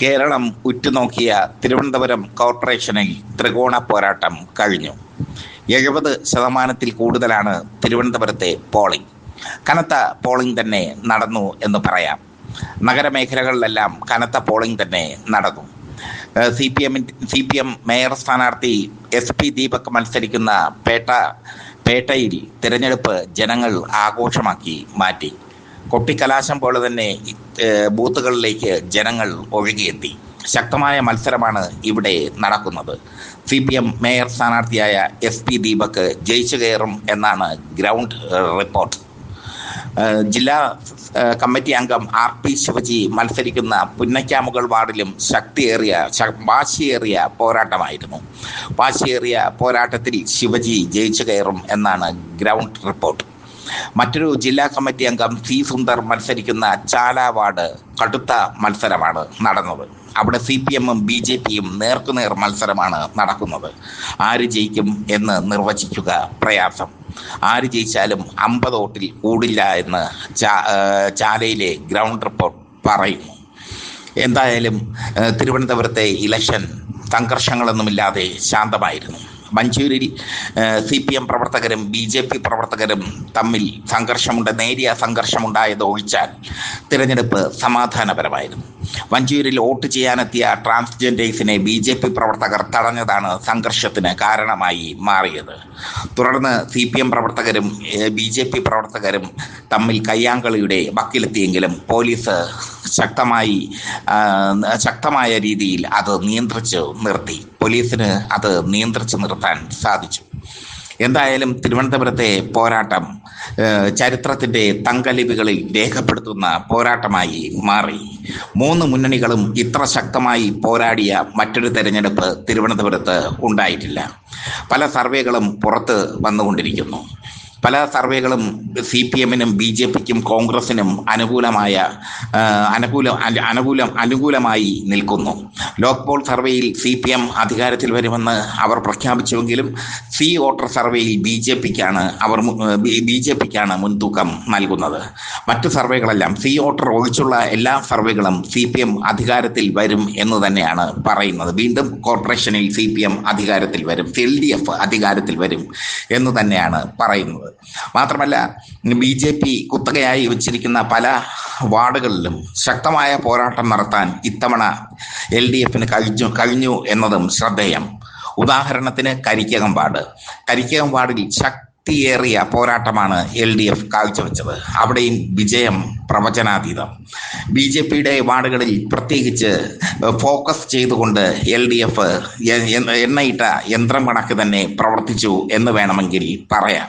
കേരളം ഉറ്റുനോക്കിയ തിരുവനന്തപുരം കോർപ്പറേഷനിൽ ത്രികോണ പോരാട്ടം കഴിഞ്ഞു. എഴുപത് ശതമാനത്തിൽ കൂടുതലാണ് തിരുവനന്തപുരത്തെ പോളിംഗ്. കനത്ത പോളിംഗ് തന്നെ നടന്നു എന്ന് പറയാം. നഗരമേഖലകളിലെല്ലാം കനത്ത പോളിംഗ് തന്നെ നടന്നു. സി പി എമ്മിൻ സി പി എം മേയർ സ്ഥാനാർത്ഥി എസ് പി ദീപക് മത്സരിക്കുന്ന പേട്ട പേട്ടയിൽ തിരഞ്ഞെടുപ്പ് ജനങ്ങൾ ആഘോഷമാക്കി മാറ്റി. കൊട്ടിക്കലാശം പോലെ തന്നെ ബൂത്തുകളിലേക്ക് ജനങ്ങൾ ഒഴുകിയെത്തി. ശക്തമായ മത്സരമാണ് ഇവിടെ നടക്കുന്നത്. സി പി എം മേയർ സ്ഥാനാർത്ഥിയായ എസ് പി ദീപക് ജയിച്ചു കയറും എന്നാണ് ഗ്രൗണ്ട് റിപ്പോർട്ട്. ജില്ലാ കമ്മിറ്റി അംഗം ആർ പി ശിവജി മത്സരിക്കുന്ന പുന്നക്കാമുകൾ വാർഡിലും ശക്തിയേറിയ വാശിയേറിയ പോരാട്ടമായിരുന്നു. വാശിയേറിയ പോരാട്ടത്തിൽ ശിവജി ജയിച്ചു കയറും എന്നാണ് ഗ്രൗണ്ട് റിപ്പോർട്ട്. മറ്റൊരു ജില്ലാ കമ്മിറ്റി അംഗം സി സുന്ദർ മത്സരിക്കുന്ന ചാല വാർഡ് കടുത്ത മത്സരമാണ് നടന്നത്. അവിടെ സി പി എമ്മും ബി ജെ പിയും നേർക്കുനേർ മത്സരമാണ് നടക്കുന്നത്. ആര് ജയിക്കും എന്ന് നിർവചിക്കുക പ്രയാസം. ആര് ജയിച്ചാലും അമ്പത് വോട്ടിൽ കൂടില്ല എന്ന് ചാലയിലെ ഗ്രൗണ്ട് റിപ്പോർട്ട് പറയുന്നു. എന്തായാലും തിരുവനന്തപുരത്തെ ഇലക്ഷൻ സംഘർഷങ്ങളൊന്നുമില്ലാതെ ശാന്തമായിരുന്നു. മഞ്ചൂരിൽ സി പി എം പ്രവർത്തകരും ബി ജെ പി പ്രവർത്തകരും തമ്മിൽ സംഘർഷമുണ്ട് നേരിയ സംഘർഷമുണ്ടായത് ഒഴിച്ചാൽ തിരഞ്ഞെടുപ്പ് സമാധാനപരമായിരുന്നു. വഞ്ചൂരിൽ വോട്ട് ചെയ്യാനെത്തിയ ട്രാൻസ്ജെൻഡേഴ്സിനെ ബി ജെ പി പ്രവർത്തകർ തടഞ്ഞതാണ് സംഘർഷത്തിന് കാരണമായി മാറിയത്. തുടർന്ന് സി പി എം പ്രവർത്തകരും ബി ജെ പി പ്രവർത്തകരും തമ്മിൽ കയ്യാങ്കളിയുടെ വക്കിലെത്തിയെങ്കിലും പോലീസ് ശക്തമായി ശക്തമായ രീതിയിൽ അത് നിയന്ത്രിച്ച് നിർത്തി. പോലീസിന് അത് നിയന്ത്രിച്ച് നിർത്താൻ സാധിച്ചു. എന്തായാലും തിരുവനന്തപുരത്തെ പോരാട്ടം ചരിത്രത്തിന്റെ തങ്കലിപികളിൽ രേഖപ്പെടുത്തുന്ന പോരാട്ടമായി മാറി. മൂന്ന് മുന്നണികളും ഇത്ര ശക്തമായി പോരാടിയ മറ്റൊരു തെരഞ്ഞെടുപ്പ് തിരുവനന്തപുരത്ത് ഉണ്ടായിട്ടില്ല. പല സർവേകളും പുറത്ത് വന്നുകൊണ്ടിരിക്കുന്നു. പല സർവേകളും സി പി എമ്മിനും ബി ജെ പിക്കും കോൺഗ്രസിനും അനുകൂലമായ അനുകൂല അനുകൂലം അനുകൂലമായി നിൽക്കുന്നു. ലോക്പോൾ സർവേയിൽ സി പി എം അധികാരത്തിൽ വരുമെന്ന് അവർ പ്രഖ്യാപിച്ചുവെങ്കിലും സി വോട്ടർ സർവേയിൽ ബി ജെ പിക്കാണ് അവർ ബി ജെ പിക്കാണ് മുൻതൂക്കം നൽകുന്നത്. മറ്റ് സർവേകളെല്ലാം സി വോട്ടർ ഒഴിച്ചുള്ള എല്ലാ സർവേകളും സി പി എം അധികാരത്തിൽ വരും എന്ന് തന്നെയാണ് പറയുന്നത്. വീണ്ടും കോർപ്പറേഷനിൽ സി പി എം അധികാരത്തിൽ വരും. എൽ ഡി എഫ് അധികാരത്തിൽ വരും എന്ന് തന്നെയാണ് പറയുന്നത്. മാത്രമല്ല ബി ജെ പി കുത്തകയായി വെച്ചിരിക്കുന്ന പല വാർഡുകളിലും ശക്തമായ പോരാട്ടം നടത്താൻ ഇത്തവണ എൽ ഡി എഫിന് കഴിഞ്ഞു കഴിഞ്ഞു എന്നതും ശ്രദ്ധേയം. ഉദാഹരണത്തിന് കരിക്കകം വാർഡ് കരിക്കകം വാർഡിൽ ശക്തിയേറിയ പോരാട്ടമാണ് എൽ ഡി എഫ് കാഴ്ചവെച്ചത്. അവിടെയും വിജയം പ്രവചനാതീതം. ബി ജെ പിയുടെ വാർഡുകളിൽ പ്രത്യേകിച്ച് ഫോക്കസ് ചെയ്തുകൊണ്ട് എൽ ഡി എഫ് എണ്ണയിട്ട യന്ത്രം കണക്ക് തന്നെ പ്രവർത്തിച്ചു എന്ന് വേണമെങ്കിൽ പറയാം.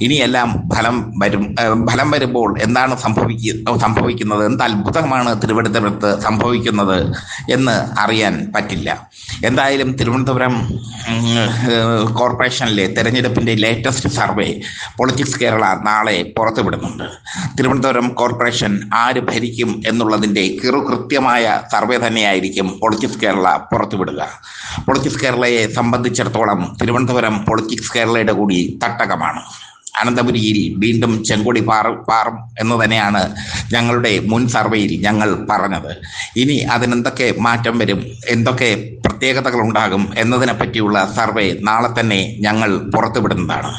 ഇനിയെല്ലാം ഫലം വരും ഫലം വരുമ്പോൾ എന്താണ് സംഭവിക്ക സംഭവിക്കുന്നത്? എന്ത് അത്ഭുതമാണ് തിരുവനന്തപുരത്ത് സംഭവിക്കുന്നത് എന്ന് അറിയാൻ പറ്റില്ല. എന്തായാലും തിരുവനന്തപുരം കോർപ്പറേഷനിലെ തെരഞ്ഞെടുപ്പിന്റെ ലേറ്റസ്റ്റ് സർവേ പൊളിറ്റിക്സ് കേരള നാളെ പുറത്തുവിടുന്നുണ്ട്. തിരുവനന്തപുരം കോർപ്പറേഷൻ ആര് ഭരിക്കും എന്നുള്ളതിന്റെ കിറുകൃത്യമായ സർവേ തന്നെയായിരിക്കും പൊളിറ്റിക്സ് കേരള പുറത്തുവിടുക. പൊളിറ്റിക്സ് കേരളയെ സംബന്ധിച്ചിടത്തോളം തിരുവനന്തപുരം പൊളിറ്റിക്സ് കേരളയുടെ കൂടി തട്ടകമാണ്. അനന്തപുരിയിൽ വീണ്ടും ചെങ്കൊടി പാറും പാറും എന്ന് തന്നെയാണ് ഞങ്ങളുടെ മുൻ സർവേയിൽ ഞങ്ങൾ പറഞ്ഞത്. ഇനി അതിനെന്തൊക്കെ മാറ്റം വരും എന്തൊക്കെ പ്രത്യേകതകൾ ഉണ്ടാകും എന്നതിനെ പറ്റിയുള്ള സർവേ നാളെ തന്നെ ഞങ്ങൾ പുറത്തുവിടുന്നതാണ്.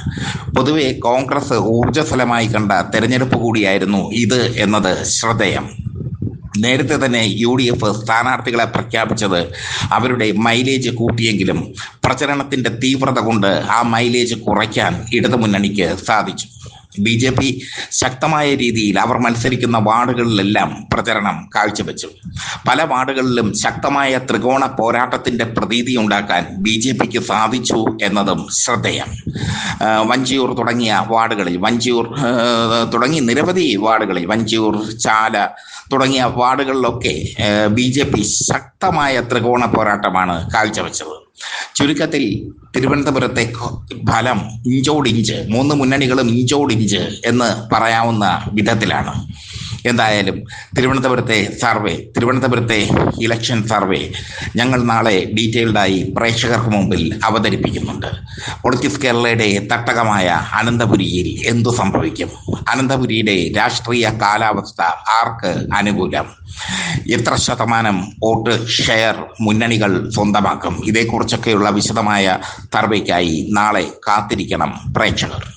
പൊതുവെ കോൺഗ്രസ് ഊർജസ്വലമായി കണ്ട തെരഞ്ഞെടുപ്പ് കൂടിയായിരുന്നു ഇത് എന്നത് ശ്രദ്ധേയം. നേരത്തെ തന്നെ യു ഡി എഫ് സ്ഥാനാർത്ഥികളെ പ്രഖ്യാപിച്ചത് അവരുടെ മൈലേജ് കൂട്ടിയെങ്കിലും പ്രചരണത്തിന്റെ തീവ്രത കൊണ്ട് ആ മൈലേജ് കുറയ്ക്കാൻ ഇടതുമുന്നണിക്ക് സാധിച്ചു. ബി ജെ പി ശക്തമായ രീതിയിൽ അവർ മത്സരിക്കുന്ന വാർഡുകളിലെല്ലാം പ്രചരണം കാഴ്ചവെച്ചു. പല വാർഡുകളിലും ശക്തമായ ത്രികോണ പോരാട്ടത്തിന്റെ പ്രതീതി ഉണ്ടാക്കാൻ ബി ജെ പിക്ക് സാധിച്ചു എന്നതും ശ്രദ്ധേയം. വഞ്ചിയൂർ തുടങ്ങിയ വാർഡുകളിൽ വഞ്ചിയൂർ തുടങ്ങി നിരവധി വാർഡുകളിൽ വഞ്ചിയൂർ ചാല തുടങ്ങിയ വാർഡുകളിലൊക്കെ ബി ജെ പി ശക്തമായ ത്രികോണ പോരാട്ടമാണ് കാഴ്ചവെച്ചത്. ചുരുക്കത്തിൽ തിരുവനന്തപുരത്തെ ഫലം ഇഞ്ചോടിഞ്ച് മൂന്ന് മുന്നണികളും ഇഞ്ചോടിഞ്ച് എന്ന് പറയാവുന്ന വിധത്തിലാണ്. എന്തായാലും തിരുവനന്തപുരത്തെ സർവേ തിരുവനന്തപുരത്തെ ഇലക്ഷൻ സർവേ ഞങ്ങൾ നാളെ ഡീറ്റെയിൽഡായി പ്രേക്ഷകർക്ക് മുമ്പിൽ അവതരിപ്പിക്കുന്നുണ്ട്. പൊളിറ്റിക്സ് കേരളയുടെ തട്ടകമായ അനന്തപുരിയിൽ എന്തു സംഭവിക്കും? അനന്തപുരിയുടെ രാഷ്ട്രീയ കാലാവസ്ഥ ആർക്ക് അനുകൂലം? എത്ര ശതമാനം വോട്ട് ഷെയർ മുന്നണികൾ സ്വന്തമാക്കും? ഇതേക്കുറിച്ചൊക്കെയുള്ള വിശദമായ സർവേക്കായി നാളെ കാത്തിരിക്കണം പ്രേക്ഷകർ.